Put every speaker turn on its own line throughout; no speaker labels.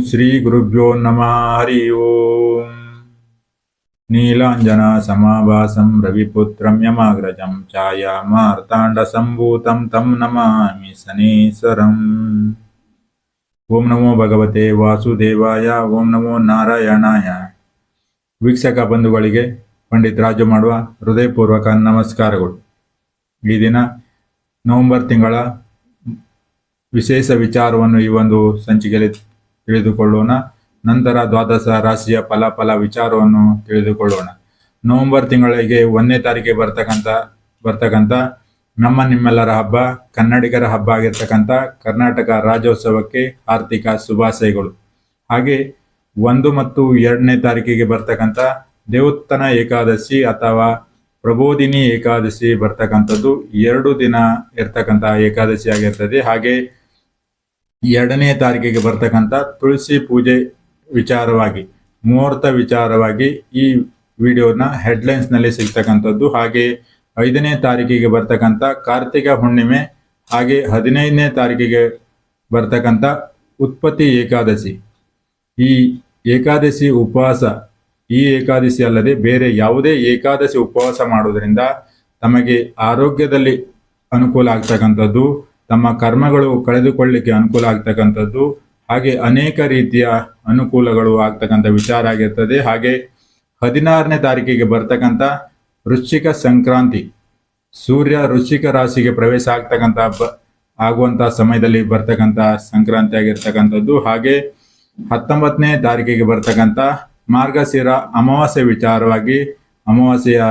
ಶ್ರೀ ಗುರುಭ್ಯೋ ನಮಃ ಹರಿ ಓಂ ನೀಲಾಂಜನ ಸಮಾಭಾಸಂ ರವಿಪುತ್ರಂ ಯಮಾಗ್ರಜಂ ಛಾಯಾ ಮಾರ್ತಾಂಡ ಸಂಭೂತಂ ತಂ ನಮಾಮಿ ಸನೇಸರಂ ಓಂ ನಮೋ ಭಗವತೆ ವಾಸುದೇವಾಯ ಓಂ ನಮೋ ನಾರಾಯಣಾಯ ವೀಕ್ಷಕ ಬಂಧುಗಳಿಗೆ ಪಂಡಿತ್ ರಾಜು ಮಾಡುವ ಹೃದಯಪೂರ್ವಕ ನಮಸ್ಕಾರಗಳು. ಈ ದಿನ ನವೆಂಬರ್ ತಿಂಗಳ ವಿಶೇಷ ವಿಚಾರವನ್ನು ಈ ಒಂದು ಸಂಚಿಕೆಯಲ್ಲಿ ತಿಳಿದುಕೊಳ್ಳೋಣ. ನಂತರ ದ್ವಾದಶ ರಾಶಿಯ ಫಲಾಫಲ ವಿಚಾರವನ್ನು ತಿಳಿದುಕೊಳ್ಳೋಣ. ನವೆಂಬರ್ ತಿಂಗಳಿಗೆ ಒಂದನೇ ತಾರೀಕಿಗೆ ಬರ್ತಕ್ಕಂಥ ಬರ್ತಕ್ಕಂಥ ನಮ್ಮ ನಿಮ್ಮೆಲ್ಲರ ಹಬ್ಬ, ಕನ್ನಡಿಗರ ಹಬ್ಬ ಆಗಿರ್ತಕ್ಕಂಥ ಕರ್ನಾಟಕ ರಾಜ್ಯೋತ್ಸವಕ್ಕೆ ಆರ್ಥಿಕ ಶುಭಾಶಯಗಳು. ಹಾಗೆ ಒಂದು ಮತ್ತು ಎರಡನೇ ತಾರೀಕಿಗೆ ಬರ್ತಕ್ಕಂಥ ದೇವೋತ್ತನ ಏಕಾದಶಿ ಅಥವಾ ಪ್ರಬೋಧಿನಿ ಏಕಾದಶಿ ಬರ್ತಕ್ಕಂಥದ್ದು ಎರಡು ದಿನ ಇರ್ತಕ್ಕಂಥ ಏಕಾದಶಿ ಆಗಿರ್ತದೆ ಹಾಗೆ ಎರಡನೇ ತಾರೀಕಿಗೆ ಬರ್ತಕ್ಕಂಥ ತುಳಸಿ ಪೂಜೆ ವಿಚಾರವಾಗಿ, ಮುಹೂರ್ತ ವಿಚಾರವಾಗಿ ಈ ವಿಡಿಯೋನ ಹೆಡ್ಲೈನ್ಸ್ನಲ್ಲಿ ಸಿಗ್ತಕ್ಕಂಥದ್ದು. ಹಾಗೆ ಐದನೇ ತಾರೀಕಿಗೆ ಬರ್ತಕ್ಕಂಥ ಕಾರ್ತಿಕ ಹುಣ್ಣಿಮೆ, ಹಾಗೆ ಹದಿನೈದನೇ ತಾರೀಕಿಗೆ ಬರ್ತಕ್ಕಂಥ ಉತ್ಪತ್ತಿ ಏಕಾದಶಿ. ಈ ಏಕಾದಶಿ ಉಪವಾಸ, ಈ ಏಕಾದಶಿ ಅಲ್ಲದೆ ಬೇರೆ ಯಾವುದೇ ಏಕಾದಶಿ ಉಪವಾಸ ಮಾಡುವುದರಿಂದ ತಮಗೆ ಆರೋಗ್ಯದಲ್ಲಿ ಅನುಕೂಲ ಆಗ್ತಕ್ಕಂಥದ್ದು. ತಮ್ಮ ಕರ್ಮಗಳು ಕಳೆದುಕೊಳ್ಳಿಕ್ಕೆ ಅನುಕೂಲ ಆಗ್ತಕ್ಕಂಥದ್ದು, ಹಾಗೆ ಅನೇಕ ರೀತಿಯ ಅನುಕೂಲಗಳು ಆಗ್ತಕ್ಕಂಥ ವಿಚಾರ ಆಗಿರ್ತದೆ. ಹಾಗೆ ಹದಿನಾರನೇ ತಾರೀಕಿಗೆ ಬರ್ತಕ್ಕಂಥ ವೃಶ್ಚಿಕ ಸಂಕ್ರಾಂತಿ, ಸೂರ್ಯ ವೃಶ್ಚಿಕ ರಾಶಿಗೆ ಪ್ರವೇಶ ಆಗ್ತಕ್ಕಂಥ ಬ ಆಗುವಂತ ಸಮಯದಲ್ಲಿ ಬರ್ತಕ್ಕಂಥ ಸಂಕ್ರಾಂತಿ ಆಗಿರ್ತಕ್ಕಂಥದ್ದು. ಹಾಗೆ ಹತ್ತೊಂಬತ್ತನೇ ತಾರೀಕಿಗೆ ಬರ್ತಕ್ಕಂಥ ಮಾರ್ಗಶಿರ ಅಮಾವಾಸ್ಯೆ ವಿಚಾರವಾಗಿ, ಅಮಾವಾಸ್ಯೆಯ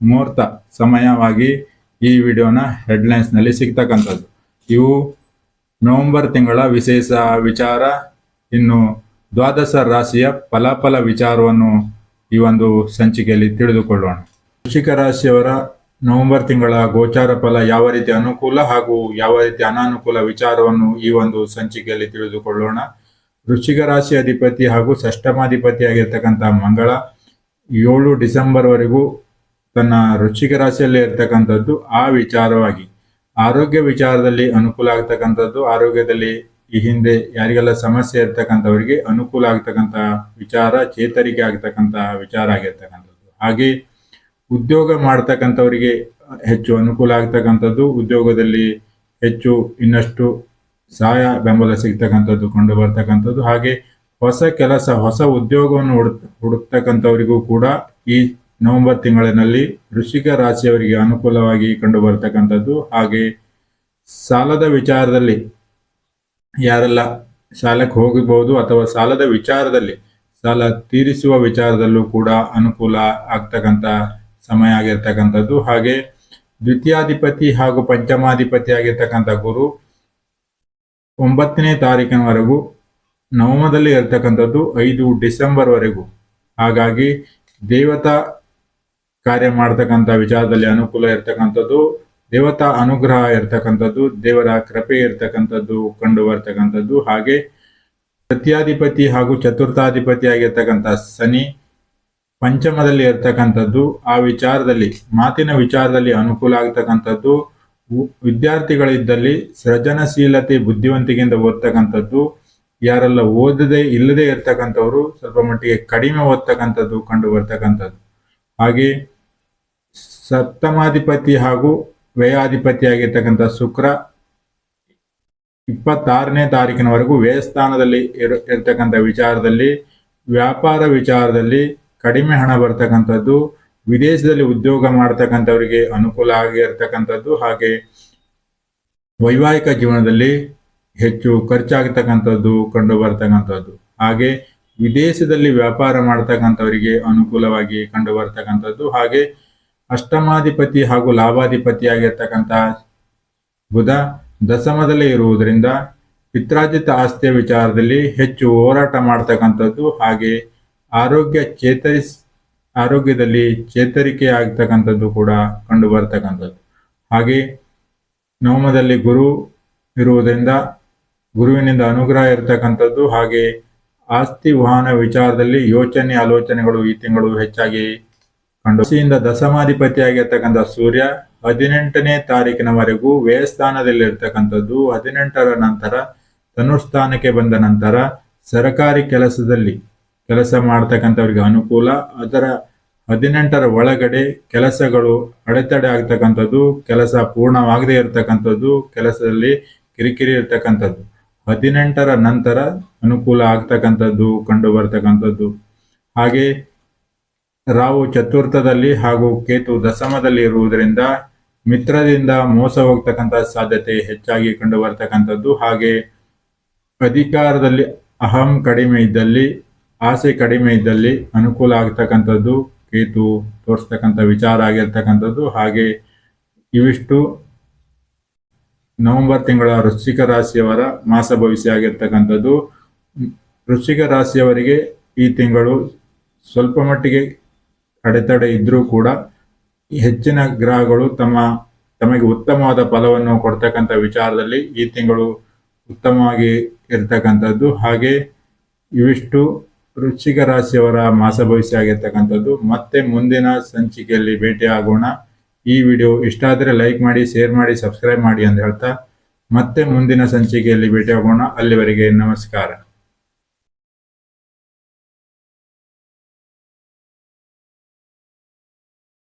ಮುಹೂರ್ತ ಸಮಯವಾಗಿ ಈ ವಿಡಿಯೋನ ಹೆಡ್ಲೈನ್ಸ್ನಲ್ಲಿ ಸಿಗ್ತಕ್ಕಂಥದ್ದು. ಇವು ನವೆಂಬರ್ ತಿಂಗಳ ವಿಶೇಷ ವಿಚಾರ. ಇನ್ನು ದ್ವಾದಶ ರಾಶಿಯ ಫಲಾಫಲ ವಿಚಾರವನ್ನು ಈ ಒಂದು ಸಂಚಿಕೆಯಲ್ಲಿ ತಿಳಿದುಕೊಳ್ಳೋಣ. ವೃಶ್ಚಿಕ ರಾಶಿಯವರ ನವೆಂಬರ್ ತಿಂಗಳ ಗೋಚಾರ ಫಲ ಯಾವ ರೀತಿ ಅನುಕೂಲ ಹಾಗೂ ಯಾವ ರೀತಿ ಅನಾನುಕೂಲ ವಿಚಾರವನ್ನು ಈ ಒಂದು ಸಂಚಿಕೆಯಲ್ಲಿ ತಿಳಿದುಕೊಳ್ಳೋಣ. ವೃಶ್ಚಿಕ ರಾಶಿ ಅಧಿಪತಿ ಹಾಗೂ ಷಷ್ಟಮಾಧಿಪತಿ ಆಗಿರ್ತಕ್ಕಂಥ ಮಂಗಳ ಏಳು ಡಿಸೆಂಬರ್ ವರೆಗೂ ತನ್ನ ವೃಶ್ಚಿಕ ರಾಶಿಯಲ್ಲಿ ಇರ್ತಕ್ಕಂಥದ್ದು ಆ ವಿಚಾರವಾಗಿ. ಆರೋಗ್ಯ ವಿಚಾರದಲ್ಲಿ ಅನುಕೂಲ ಆಗ್ತಕ್ಕಂಥದ್ದು, ಆರೋಗ್ಯದಲ್ಲಿ ಈ ಹಿಂದೆ ಯಾರಿಗೆಲ್ಲ ಸಮಸ್ಯೆ ಇರ್ತಕ್ಕಂಥವರಿಗೆ ಅನುಕೂಲ ಆಗ್ತಕ್ಕಂಥ ವಿಚಾರ, ಚೇತರಿಕೆ ಆಗ್ತಕ್ಕಂಥ ವಿಚಾರ ಆಗಿರ್ತಕ್ಕಂಥದ್ದು. ಹಾಗೆ ಉದ್ಯೋಗ ಮಾಡ್ತಕ್ಕಂಥವರಿಗೆ ಹೆಚ್ಚು ಅನುಕೂಲ ಆಗ್ತಕ್ಕಂಥದ್ದು, ಉದ್ಯೋಗದಲ್ಲಿ ಹೆಚ್ಚು ಇನ್ನಷ್ಟು ಸಹಾಯ ಬೆಂಬಲ ಸಿಗ್ತಕ್ಕಂಥದ್ದು ಕಂಡು ಬರ್ತಕ್ಕಂಥದ್ದು. ಹಾಗೆ ಹೊಸ ಕೆಲಸ, ಹೊಸ ಉದ್ಯೋಗವನ್ನು ಹುಡುಕ್, ಹುಡುಕ್ತಕ್ಕಂಥವರಿಗೂ ಕೂಡ ಈ ನವೆಂಬರ್ ತಿಂಗಳಿನಲ್ಲಿ ವೃಶ್ಚಿಕ ರಾಶಿಯವರಿಗೆ ಅನುಕೂಲವಾಗಿ ಕಂಡು ಬರ್ತಕ್ಕಂಥದ್ದು ಹಾಗೆ ಸಾಲದ ವಿಚಾರದಲ್ಲಿ ಯಾರೆಲ್ಲ ಸಾಲಕ್ಕೆ ಹೋಗಬಹುದು ಅಥವಾ ಸಾಲದ ವಿಚಾರದಲ್ಲಿ ಸಾಲ ತೀರಿಸುವ ವಿಚಾರದಲ್ಲೂ ಕೂಡ ಅನುಕೂಲ ಆಗ್ತಕ್ಕಂಥ ಸಮಯ ಆಗಿರ್ತಕ್ಕಂಥದ್ದು. ಹಾಗೆ ದ್ವಿತೀಯಾಧಿಪತಿ ಹಾಗೂ ಪಂಚಮಾಧಿಪತಿ ಆಗಿರ್ತಕ್ಕಂಥ ಗುರು ಒಂಬತ್ತನೇ ತಾರೀಕಿನವರೆಗೂ ನವಮದಲ್ಲಿ ಇರ್ತಕ್ಕಂಥದ್ದು ಐದು ಡಿಸೆಂಬರ್ವರೆಗೂ. ಹಾಗಾಗಿ ದೇವತಾ ಕಾರ್ಯ ಮಾಡ್ತಕ್ಕಂಥ ವಿಚಾರದಲ್ಲಿ ಅನುಕೂಲ ಇರ್ತಕ್ಕಂಥದ್ದು, ದೇವತಾ ಅನುಗ್ರಹ ಇರ್ತಕ್ಕಂಥದ್ದು, ದೇವರ ಕೃಪೆ ಇರ್ತಕ್ಕಂಥದ್ದು ಕಂಡು ಬರ್ತಕ್ಕಂಥದ್ದು. ಹಾಗೆ ಸತ್ಯಾಧಿಪತಿ ಹಾಗೂ ಚತುರ್ಥಾಧಿಪತಿ ಆಗಿರ್ತಕ್ಕಂಥ ಶನಿ ಪಂಚಮದಲ್ಲಿ ಇರ್ತಕ್ಕಂಥದ್ದು. ಆ ವಿಚಾರದಲ್ಲಿ, ಮಾತಿನ ವಿಚಾರದಲ್ಲಿ ಅನುಕೂಲ ಆಗ್ತಕ್ಕಂಥದ್ದು. ವಿದ್ಯಾರ್ಥಿಗಳಿದ್ದಲ್ಲಿ ಸೃಜನಶೀಲತೆ, ಬುದ್ಧಿವಂತಿಕೆಯಿಂದ ಓದ್ತಕ್ಕಂಥದ್ದು. ಯಾರೆಲ್ಲ ಓದದೆ ಇಲ್ಲದೆ ಇರ್ತಕ್ಕಂಥವ್ರು ಸ್ವಲ್ಪ ಮಟ್ಟಿಗೆ ಕಡಿಮೆ ಓದ್ತಕ್ಕಂಥದ್ದು ಕಂಡು ಬರ್ತಕ್ಕಂಥದ್ದು. ಹಾಗೆ ಸಪ್ತಮಾಧಿಪತಿ ಹಾಗೂ ವ್ಯಯಾಧಿಪತಿ ಆಗಿರ್ತಕ್ಕಂಥ ಶುಕ್ರ ಇಪ್ಪತ್ತಾರನೇ ತಾರೀಕಿನವರೆಗೂ ವ್ಯಯಸ್ಥಾನದಲ್ಲಿ ಇರ, ಇರ್ತಕ್ಕಂಥ ವಿಚಾರದಲ್ಲಿ, ವ್ಯಾಪಾರ ವಿಚಾರದಲ್ಲಿ ಕಡಿಮೆ ಹಣ ಬರ್ತಕ್ಕಂಥದ್ದು, ವಿದೇಶದಲ್ಲಿ ಉದ್ಯೋಗ ಮಾಡ್ತಕ್ಕಂಥವರಿಗೆ ಅನುಕೂಲ ಆಗಿರ್ತಕ್ಕಂಥದ್ದು ಹಾಗೆ ವೈವಾಹಿಕ ಜೀವನದಲ್ಲಿ ಹೆಚ್ಚು ಖರ್ಚಾಗತಕ್ಕಂಥದ್ದು ಕಂಡು ಬರ್ತಕ್ಕಂಥದ್ದು. ಹಾಗೆ ವಿದೇಶದಲ್ಲಿ ವ್ಯಾಪಾರ ಮಾಡ್ತಕ್ಕಂಥವರಿಗೆ ಅನುಕೂಲವಾಗಿ ಕಂಡು ಬರ್ತಕ್ಕಂಥದ್ದು. ಹಾಗೆ ಅಷ್ಟಮಾಧಿಪತಿ ಹಾಗೂ ಲಾಭಾಧಿಪತಿಯಾಗಿರ್ತಕ್ಕಂತಹ ಬುಧ ದಶಮದಲ್ಲಿ ಇರುವುದರಿಂದ ಪಿತ್ರಾಜಿತ ಆಸ್ತಿಯ ವಿಚಾರದಲ್ಲಿ ಹೆಚ್ಚು ಹೋರಾಟ ಮಾಡ್ತಕ್ಕಂಥದ್ದು ಹಾಗೆ ಆರೋಗ್ಯ ಚೇತರಿಸ್, ಆರೋಗ್ಯದಲ್ಲಿ ಚೇತರಿಕೆ ಆಗ್ತಕ್ಕಂಥದ್ದು ಕೂಡ ಕಂಡು ಬರ್ತಕ್ಕಂಥದ್ದು ಹಾಗೆ ನವಮದಲ್ಲಿ ಗುರು ಇರುವುದರಿಂದ ಗುರುವಿನಿಂದ ಅನುಗ್ರಹ ಇರತಕ್ಕಂಥದ್ದು ಹಾಗೆ ಆಸ್ತಿ, ವಾಹನ ವಿಚಾರದಲ್ಲಿ ಯೋಚನೆ, ಆಲೋಚನೆಗಳು ಈ ತಿಂಗಳು ಹೆಚ್ಚಾಗಿ ಕಂಡು ರಾಶಿಯಿಂದ ದಶಮಾಧಿಪತಿ ಆಗಿರ್ತಕ್ಕಂಥ ಸೂರ್ಯ ಹದಿನೆಂಟನೇ ತಾರೀಕಿನವರೆಗೂ ವ್ಯಯಸ್ಥಾನದಲ್ಲಿರ್ತಕ್ಕಂಥದ್ದು. ಹದಿನೆಂಟರ ನಂತರ ಧನುಸ್ಥಾನಕ್ಕೆ ಬಂದ ನಂತರ ಸರಕಾರಿ ಕೆಲಸದಲ್ಲಿ ಕೆಲಸ ಮಾಡ್ತಕ್ಕಂಥವ್ರಿಗೆ ಅನುಕೂಲ. ಅದರ ಹದಿನೆಂಟರ ಒಳಗಡೆ ಕೆಲಸಗಳು ಅಡೆತಡೆ ಆಗ್ತಕ್ಕಂಥದ್ದು. ಕೆಲಸ ಪೂರ್ಣವಾಗದೇ ಇರತಕ್ಕಂಥದ್ದು. ಕೆಲಸದಲ್ಲಿ ಕಿರಿಕಿರಿ ಇರ್ತಕ್ಕಂಥದ್ದು. ಹದಿನೆಂಟರ ನಂತರ ಅನುಕೂಲ ಆಗ್ತಕ್ಕಂಥದ್ದು ಕಂಡು ಬರ್ತಕ್ಕಂಥದ್ದು. ಹಾಗೆ ರಾವು ಚತುರ್ಥದಲ್ಲಿ ಹಾಗೂ ಕೇತು ದಶಮದಲ್ಲಿ ಇರುವುದರಿಂದ ಮಿತ್ರದಿಂದ ಮೋಸ ಹೋಗ್ತಕ್ಕಂಥ ಸಾಧ್ಯತೆ ಹೆಚ್ಚಾಗಿ ಕಂಡು ಬರ್ತಕ್ಕಂಥದ್ದು ಹಾಗೆ ಅಧಿಕಾರದಲ್ಲಿ ಅಹಂ ಕಡಿಮೆ ಇದ್ದಲ್ಲಿ, ಆಸೆ ಕಡಿಮೆ ಇದ್ದಲ್ಲಿ ಅನುಕೂಲ ಆಗ್ತಕ್ಕಂಥದ್ದು. ಕೇತು ತೋರಿಸ್ತಕ್ಕಂಥ ವಿಚಾರ ಆಗಿರ್ತಕ್ಕಂಥದ್ದು. ಹಾಗೆ ಇವಿಷ್ಟು ನವೆಂಬರ್ ತಿಂಗಳ ವೃಶ್ಚಿಕ ರಾಶಿಯವರ ಮಾಸ ಭವಿಷ್ಯ ಆಗಿರ್ತಕ್ಕಂಥದ್ದು. ವೃಶ್ಚಿಕ ರಾಶಿಯವರಿಗೆ ಈ ತಿಂಗಳು ಸ್ವಲ್ಪ ಮಟ್ಟಿಗೆ ಅಡೆತಡೆ ಇದ್ರೂ ಕೂಡ ಹೆಚ್ಚಿನ ಗ್ರಹಗಳು ತಮ್ಮ ತಮಗೆ ಉತ್ತಮವಾದ ಫಲವನ್ನು ಕೊಡ್ತಕ್ಕಂಥ ವಿಚಾರದಲ್ಲಿ ಈ ತಿಂಗಳು ಉತ್ತಮವಾಗಿ ಇರ್ತಕ್ಕಂಥದ್ದು. ಹಾಗೆ ಇವಿಷ್ಟು ವೃಶ್ಚಿಕ ರಾಶಿಯವರ ಮಾಸ ಭವಿಷ್ಯ ಆಗಿರ್ತಕ್ಕಂಥದ್ದು. ಮತ್ತೆ ಮುಂದಿನ ಸಂಚಿಕೆಯಲ್ಲಿ ಭೇಟಿ ಆಗೋಣ ಈ ವಿಡಿಯೋ ಇಷ್ಟ ಆದರೆ ಲೈಕ್ ಮಾಡಿ, ಶೇರ್ ಮಾಡಿ, ಸಬ್ಸ್ಕ್ರೈಬ್ ಮಾಡಿ ಅಂತ ಹೇಳ್ತಾ, ಮತ್ತೆ ಮುಂದಿನ ಸಂಚಿಕೆಯಲ್ಲಿ ಭೇಟಿ ಆಗೋಣ ಅಲ್ಲಿವರೆಗೆ ನಮಸ್ಕಾರ.